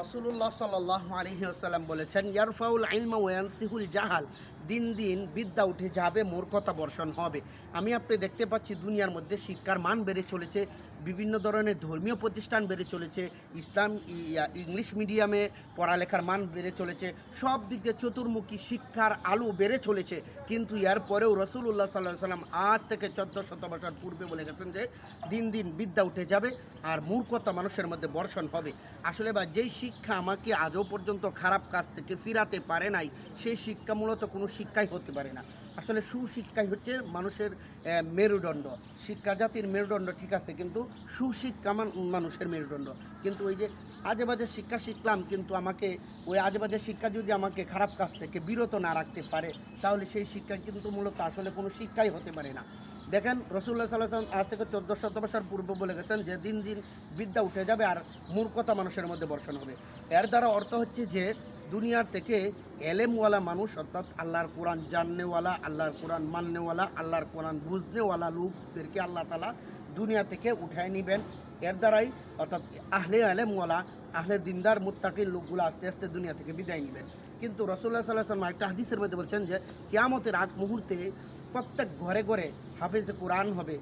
রসুল্লাহ সাল্লাহ আলহি আসাল্লাম বলেছেন ইয়ারফাউল আইলমা ওয়ানসিহুল জাহাল দিন দিন বিদ্যা উঠে যাবে, মূর্খতা বর্ষণ হবে। আমি আপনি দেখতে পাচ্ছি দুনিয়ার মধ্যে শিক্ষার মান বেড়ে চলেছে, বিভিন্ন ধরনের ধর্মীয় প্রতিষ্ঠান বেড়ে চলেছে, ইসলাম ইংলিশ মিডিয়ামে পড়ালেখার মান বেড়ে চলেছে, সব দিকে চতুর্মুখী শিক্ষার আলো বেড়ে চলেছে। কিন্তু এর পরেও রসুল্লাহ সাল্লাহ সাল্লাম আজ থেকে চোদ্দ শত বছর পূর্বে বলে গেছেন যে, দিন দিন বিদ্যা উঠে যাবে আর মূর্খতা মানুষের মধ্যে বর্ষণ হবে। আসলে বা যেই শিক্ষা আমাকে আজও পর্যন্ত খারাপ কাজ থেকে ফিরাতে পারে নাই, সেই শিক্ষা মূলত কোনো শিক্ষাই হতে পারে না। আসলে সুশিক্ষাই হচ্ছে মানুষের মেরুদণ্ড। শিক্ষা জাতির মেরুদণ্ড ঠিক আছে, কিন্তু সুশিক্ষা মানুষের মেরুদণ্ড। কিন্তু ওই যে আজে বাজে শিক্ষা শিখলাম, কিন্তু আমাকে, ওই আজে বাজে শিক্ষা যদি আমাকে খারাপ কাজ থেকে বিরত না রাখতে পারে, তাহলে সেই শিক্ষা কিন্তু মূলত আসলে কোনো শিক্ষাই হতে পারে না। দেখেন রসুল্লাহ সাল্লাহ সাল্লাম আজ থেকে চোদ্দ শত বছর পূর্বে বলে গেছেন যে, দিন দিন বিদ্যা উঠে যাবে আর মূর্খতা মানুষের মধ্যে বর্ষণ হবে। এর দ্বারা অর্থ হচ্ছে যে দুনিয়ার থেকে এলেমওয়ালা মানুষ, অর্থাৎ আল্লাহর কোরআন জাননেওয়ালা, আল্লাহর কোরআন মাননেওয়ালা, আল্লাহর কোরআন বুঝনেওয়ালা লোকদেরকে আল্লাহ তালা দুনিয়া থেকে উঠায় নেবেন। এর দ্বারাই অর্থাৎ আহলে আলেমওয়ালা আহলে দিনদার মুত্তাকির লোকগুলো আস্তে আস্তে দুনিয়া থেকে বিদায় নেবেন। কিন্তু রসুল্লাহ সাল্লাহ সাল্লাম একটা হাদিসের মধ্যে বলছেন যে, কেয়ামতের আগ মুহূর্তে প্রত্যেক ঘরে ঘরে হাফিজ কোরআন হবে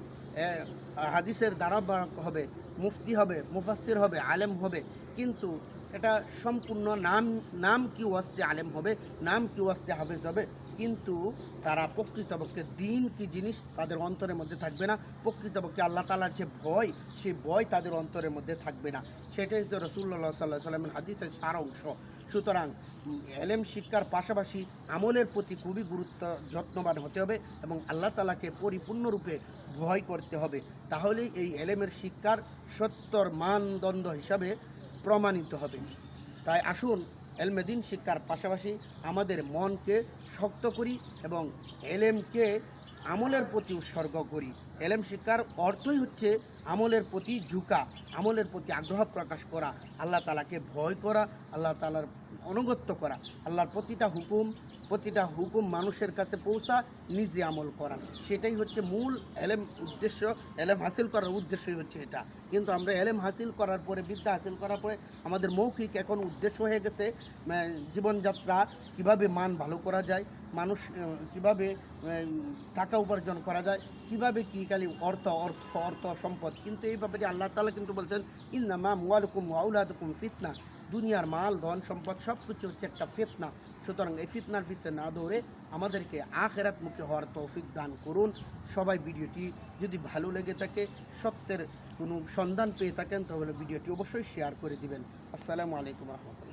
হাদিসের দ্বারা হবে, মুফতি হবে মুফাসির হবে, আলেম হবে। কিন্তু এটা সম্পূর্ণ নাম নাম কি ওয়াস্তে আলেম হবে, নাম কি ওয়াস্তে হাফেজ হবে, কিন্তু তারা প্রকৃতপক্ষে দিন কি জিনিস তাদের অন্তরের মধ্যে থাকবে না। প্রকৃতপক্ষে আল্লাহ তালার যে ভয় সেই ভয় তাদের অন্তরের মধ্যে থাকবে না। সেটাই হচ্ছে রসুল্লাহ সাল্লাহ সাল্লামের হাদিসের সার অংশ সুতরাং এলেম শিক্ষার পাশাপাশি আমলের প্রতি খুবই গুরুত্ব, যত্নবান হতে হবে এবং আল্লাহ তালাকে পরিপূর্ণরূপে ভয় করতে হবে। তাহলেই এই এলেমের শিক্ষার সত্তর মানদণ্ড হিসাবে প্রমাণিত হবে। তাই আসুন, এলমেদিন শিক্ষার পাশাপাশি আমাদের মনকে শক্ত করি এবং এলএমকে আমলের প্রতি উৎসর্গ করি। এলএম শিক্ষার অর্থই হচ্ছে আমলের প্রতি ঝুঁকা, আমলের প্রতি আগ্রহ প্রকাশ করা, আল্লাহ তালাকে ভয় করা, আল্লাহ তালার অনুগত্য করা, আল্লাহর প্রতিটা হুকুম প্রতিটা হুকুম মানুষের কাছে পৌঁছা, নিজে আমল করা। সেটাই হচ্ছে মূল এলেম উদ্দেশ্য, এলেম হাসিল করার উদ্দেশ্যই হচ্ছে এটা। কিন্তু আমরা এলেম হাসিল করার পরে, বিদ্যা হাসিল করার পরে আমাদের মৌখিক এখন উদ্দেশ্য হয়ে গেছে জীবনযাত্রা, কীভাবে মান ভালো করা যায়, মানুষ কীভাবে টাকা উপার্জন করা যায়, কীভাবে কি খালি অর্থ অর্থ অর্থ, সম্পদ। কিন্তু এই ব্যাপারে আল্লাহ তালা কিন্তু বলছেন, ইন্নামা মুয়ালুকুম আউলাদুকুম ফিতনা। দুনিয়ার মাল, ধন, সম্পদ সব কিছু হচ্ছে একটা ফেতনা। সুতরাং এই ফিতনার পিছনে না ধরে আমাদেরকে আখেরাত মুখে হওয়ার তৌফিক দান করুন। সবাই ভিডিওটি যদি ভালো লেগে থাকে, সত্যের কোনো সন্ধান পেয়ে থাকেন, তাহলে ভিডিওটি অবশ্যই শেয়ার করে দিবেন। আসসালামু আলাইকুম রহমতুল্লাহ।